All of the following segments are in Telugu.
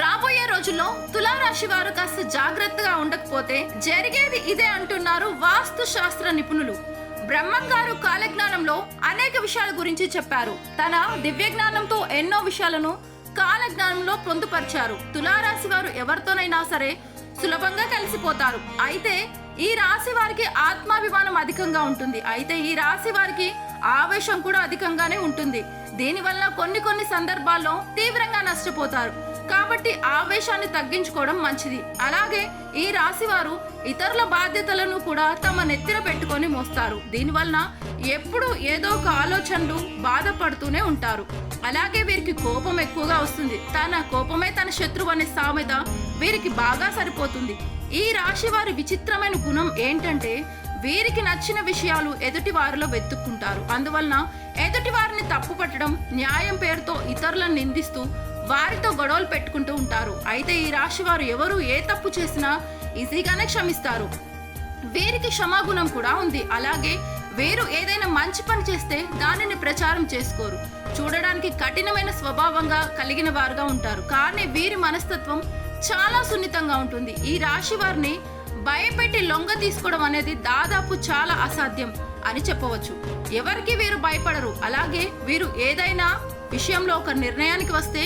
రాబోయే రోజుల్లో తులారాశి వారు కాస్త జాగ్రత్తగా ఉండకపోతే జరిగేది ఇదే అంటున్నారు వాస్తు శాస్త్ర నిపుణులు. బ్రహ్మం గారు కాలజ్ఞానంలో అనేక విషయాల గురించి చెప్పారు. తన దివ్య జ్ఞానంతో ఎన్నో విషయాలను కాలజ్ఞానంలో పొందుపరిచారు. తులారాశి వారు ఎవరితోనైనా సరే సులభంగా కలిసిపోతారు. అయితే ఈ రాశి వారికి ఆత్మాభిమానం అధికంగా ఉంటుంది. అయితే ఈ రాశి వారికి ఆవేశం కూడా అధికంగానే ఉంటుంది. దీనివల్ల కొన్ని కొన్ని సందర్భాల్లో తీవ్రంగా నష్టపోతారు. కాబట్టి ఆవేశాన్ని తగ్గించుకోవడం మంచిది. అలాగే ఈ రాశి వారు ఇతరుల బాధ్యతలను కూడా తమ నెత్తిన పెట్టుకొని మోస్తారు. దీనివలన ఎప్పుడు ఏదో ఒక ఆలోచనలు బాధపడుతూనే ఉంటారు. అలాగే వీరికి కోపం ఎక్కువగా వస్తుంది. తన కోపమే తన శత్రువు అనే సామెత వీరికి బాగా సరిపోతుంది. ఈ రాశి వారి విచిత్రమైన గుణం ఏంటంటే వీరికి నచ్చిన విషయాలు ఎదుటి వారిలో వెతుక్కుంటారు. అందువలన ఎదుటి వారిని తప్పుపట్టడం న్యాయం పేరుతో ఇతరులను నిందిస్తూ వారితో గొడవలు పెట్టుకుంటూ ఉంటారు. అయితే ఈ రాశి వారు ఎవరు ఏ తప్పు చేసినా ఈజీగానే క్షమిస్తారు. వీరికి క్షమాగుణం కూడా ఉంది. అలాగే వీరు ఏదైనా మంచి పని చేస్తే దానిని ప్రచారం చేసుకోరు. చూడడానికి కఠినమైన స్వభావంగా కలిగిన వారుగా ఉంటారు. కానీ వీరి మనస్తత్వం చాలా సున్నితంగా ఉంటుంది. ఈ రాశి వారిని భయపెట్టి లొంగ తీసుకోవడం అనేది దాదాపు చాలా అసాధ్యం అని చెప్పవచ్చు. ఎవరికి వీరు భయపడరు. అలాగే వీరు ఏదైనా విషయంలో ఒక నిర్ణయానికి వస్తే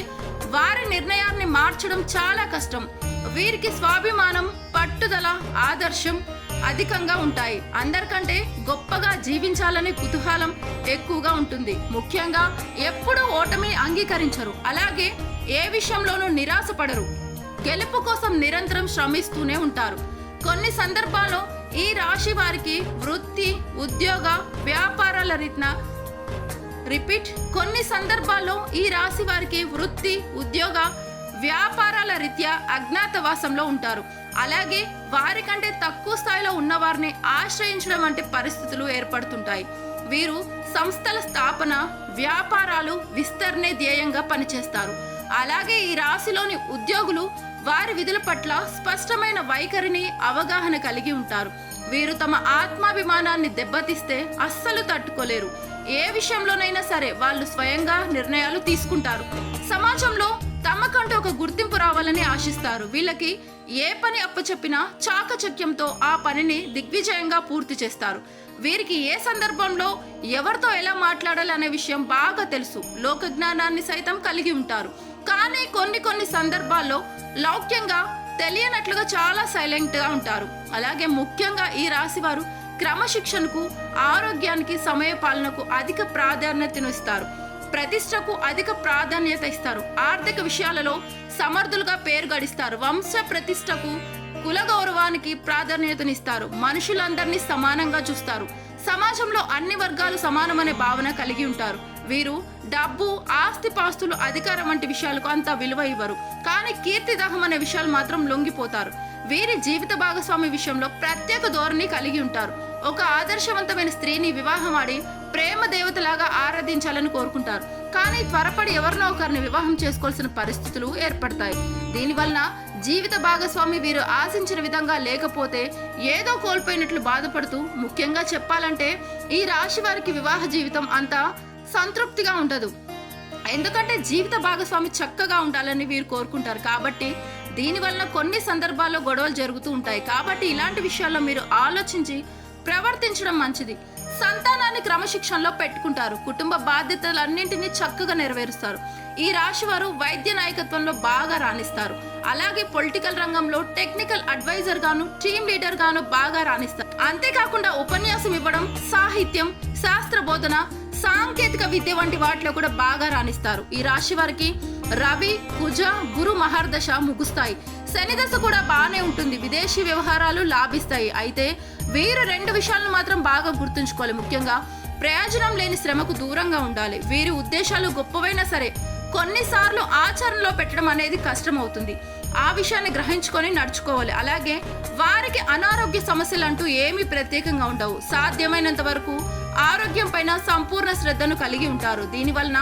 వారి నిర్ణయాన్ని మార్చడం చాలా కష్టం. వీరికి స్వాభిమానం పట్టుదల ఆదర్శం అధికంగా ఉంటాయి. అందరికంటే గొప్పగా జీవించాలనే కుతూహలం ఎక్కువగా ఉంటుంది. ముఖ్యంగా ఎప్పుడూ ఓటమి అంగీకరించరు. అలాగే ఏ విషయంలోనూ నిరాశపడరు. గెలుపు కోసం నిరంతరం శ్రమిస్తూనే ఉంటారు. కొన్ని సందర్భాల్లో ఈ రాశి వారికి వృత్తి ఉద్యోగ వ్యాపారాల రీతిన రిపీట్ కొన్ని సందర్భాల్లో ఈ రాశి వారికి వృత్తి ఉద్యోగ వ్యాపారాల రీత్యా అజ్ఞాతవాసంలో ఉంటారు. అలాగే వారికంటే తక్కువ స్థాయిలో ఉన్నవారిని ఆశ్రయించడం వంటి పరిస్థితులు ఏర్పడుతుంటాయి. వీరు సంస్థల స్థాపన వ్యాపారాలు విస్తరణే ధ్యేయంగా పనిచేస్తారు. అలాగే ఈ రాశిలోని ఉద్యోగులు వారి విధుల పట్ల స్పష్టమైన వైఖరిని అవగాహన కలిగి ఉంటారు. వీరు తమ ఆత్మాభిమానాన్ని దెబ్బతీస్తే అస్సలు తట్టుకోలేరు. ఏ విషయంలోనైనా సరే వాళ్ళు స్వయంగా నిర్ణయాలు తీసుకుంటారు. సమాజంలో తమకంటూ ఒక గుర్తింపు రావాలని ఆశిస్తారు. వీళ్ళకి ఏ పని అప్పచెప్పినా చాకచక్యంతో ఆ పనిని దిగ్విజయంగా పూర్తి చేస్తారు. వీరికి ఏ సందర్భంలో ఎవరితో ఎలా మాట్లాడాలి అనే విషయం బాగా తెలుసు. లోక జ్ఞానాన్ని సైతం కలిగి ఉంటారు. కానీ కొన్ని కొన్ని సందర్భాల్లో లౌక్యంగా తెలియనట్లుగా చాలా సైలెంట్గా ఉంటారు. అలాగే ముఖ్యంగా ఈ రాశి వారు క్రమశిక్షణకు ఆరోగ్యానికి సమయపాలనకు అధిక ప్రాధాన్యతనిస్తారు ప్రతిష్టకు అధిక ప్రాధాన్యత ఇస్తారు. ఆర్థిక విషయాలలో సమర్థులుగా పేరు గడిస్తారు. వంశ ప్రతిష్టకు కుల గౌరవానికి ప్రాధాన్యతనిస్తారు మనుషులందరినీ సమానంగా చూస్తారు. సమాజంలో అన్ని వర్గాలు సమానమనే భావన కలిగి ఉంటారు. వీరు డబ్బు ఆస్తి పాస్తులు అధికారం వంటి విషయాలకు అంత విలువ ఇవ్వరు. కానీ కీర్తిదాహం అనే విషయాలు మాత్రం లొంగిపోతారు. వీరి జీవిత భాగస్వామి విషయంలో ప్రత్యేక ధోరణి కలిగి ఉంటారు. ఒక ఆదర్శవంతమైన స్త్రీని వివాహం ఆడి ప్రేమ దేవతలాగా ఆరాధించాలని కోరుకుంటారు. కానీ త్వరపడి ఎవరినో ఒకరిని వివాహం చేసుకోవాల్సిన పరిస్థితులు ఏర్పడతాయి. దీనివలన జీవిత భాగస్వామి వీరు ఆశించిన విధంగా లేకపోతే ఏదో కోల్పోయినట్లు బాధపడుతూ ముఖ్యంగా చెప్పాలంటే ఈ రాశి వారికి వివాహ జీవితం అంతా సంతృప్తిగా ఉండదు. ఎందుకంటే జీవిత భాగస్వామి చక్కగా ఉండాలని వీరు కోరుకుంటారు. కాబట్టి దీనివలన కొన్ని సందర్భాల్లో గొడవలు జరుగుతూ ఉంటాయి. కాబట్టి ఇలాంటి విషయాల్లో మీరు ఆలోచించి ప్రవర్తించడం మంచిది. సంతానాన్ని క్రమశిక్షణలో పెట్టుకుంటారు. కుటుంబ బాధ్యతలన్నింటినీ చక్కగా నెరవేరుస్తారు. ఈ రాశి వారు వైద్య నాయకత్వంలో బాగా రాణిస్తారు. అలాగే పొలిటికల్ రంగంలో టెక్నికల్ అడ్వైజర్ గాను టీమ్ లీడర్ గాను బాగా రాణిస్తారు. అంతేకాకుండా ఉపన్యాసం ఇవ్వడం సాహిత్యం శాస్త్ర బోధన సాంకేతిక విద్య వంటి వాటిలో కూడా బాగా రాణిస్తారు. ఈ రాశి వారికి రవి కుజ గురు మహర్దశ ముగుస్తాయి. శనిదశ కూడా బాగానే ఉంటుంది. విదేశీ వ్యవహారాలు లాభిస్తాయి. అయితే వీరు రెండు విషయాలను మాత్రం బాగా గుర్తుంచుకోవాలి. ముఖ్యంగా ప్రయోజనం లేని శ్రమకు దూరంగా ఉండాలి. వీరి ఉద్దేశాలు గొప్పవైనా సరే కొన్నిసార్లు ఆచరణలో పెట్టడం అనేది కష్టమవుతుంది. ఆ విషయాన్ని గ్రహించుకొని నడుచుకోవాలి. అలాగే వారికి అనారోగ్య సమస్యలు అంటూ ఏమీ ప్రత్యేకంగా ఉండవు. సాధ్యమైనంత వరకు ఆరోగ్యం పైన సంపూర్ణ శ్రద్ధను కలిగి ఉంటారు. దీనివలన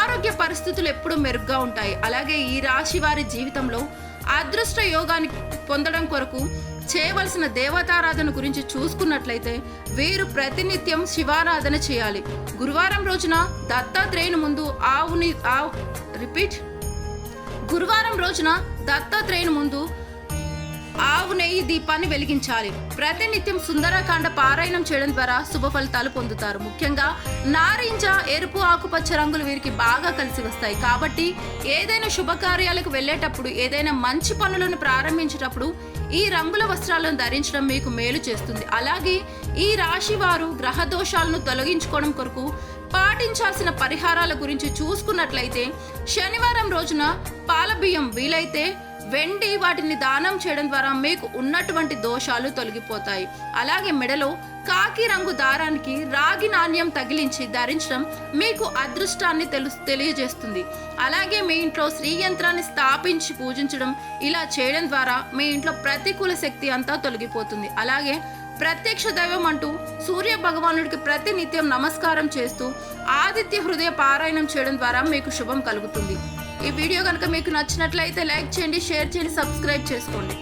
ఆరోగ్య పరిస్థితులు ఎప్పుడూ మెరుగ్గా ఉంటాయి. అలాగే ఈ రాశి వారి జీవితంలో అదృష్ట యోగాన్ని పొందడం కొరకు చేయవలసిన దేవతారాధన గురించి చూసుకున్నట్లయితే వీరు ప్రతినిత్యం శివారాధన చేయాలి. గురువారం రోజున దత్తాత్రేయుని ముందు ఆవుని ఆవు రిపీట్. గురువారం రోజున దత్తాత్రేయుని ముందు ఆవు నెయ్యి దీపాన్ని వెలిగించాలి. ప్రతినిత్యం సుందరకాండ పారాయణం చేయడం ద్వారా శుభ ఫలితాలు పొందుతారు. ముఖ్యంగా నారింజ ఎరుపు ఆకుపచ్చ రంగులు వీరికి బాగా కలిసి వస్తాయి. కాబట్టి ఏదైనా శుభకార్యాలకు వెళ్ళేటప్పుడు ఏదైనా మంచి పనులను ప్రారంభించేటప్పుడు ఈ రంగుల వస్త్రాలను ధరించడం మీకు మేలు చేస్తుంది. అలాగే ఈ రాశి వారు గ్రహ దోషాలను తొలగించుకోవడం కొరకు పాటించాల్సిన పరిహారాల గురించి చూసుకున్నట్లయితే శనివారం రోజున పాల బియ్యం వీలైతే వెండి వాటిని దానం చేయడం ద్వారా మీకు ఉన్నటువంటి దోషాలు తొలగిపోతాయి. అలాగే మెడలో కాకి రంగు దారానికి రాగి నాణ్యం తగిలించి ధరించడం మీకు అదృష్టాన్ని తెలు తెలియజేస్తుంది. అలాగే మీ ఇంట్లో శ్రీ యంత్రాన్ని స్థాపించి పూజించడం ఇలా చేయడం ద్వారా మీ ఇంట్లో ప్రతికూల శక్తి అంతా తొలగిపోతుంది. అలాగే ప్రత్యక్ష దైవం అంటూ సూర్య భగవానుడికి ప్రతినిత్యం నమస్కారం చేస్తూ ఆదిత్య హృదయ పారాయణం చేయడం ద్వారా మీకు శుభం కలుగుతుంది. ఈ వీడియో కనుక మీకు నచ్చినట్లయితే లైక్ చేయండి షేర్ చేయండి సబ్స్క్రైబ్ చేసుకోండి.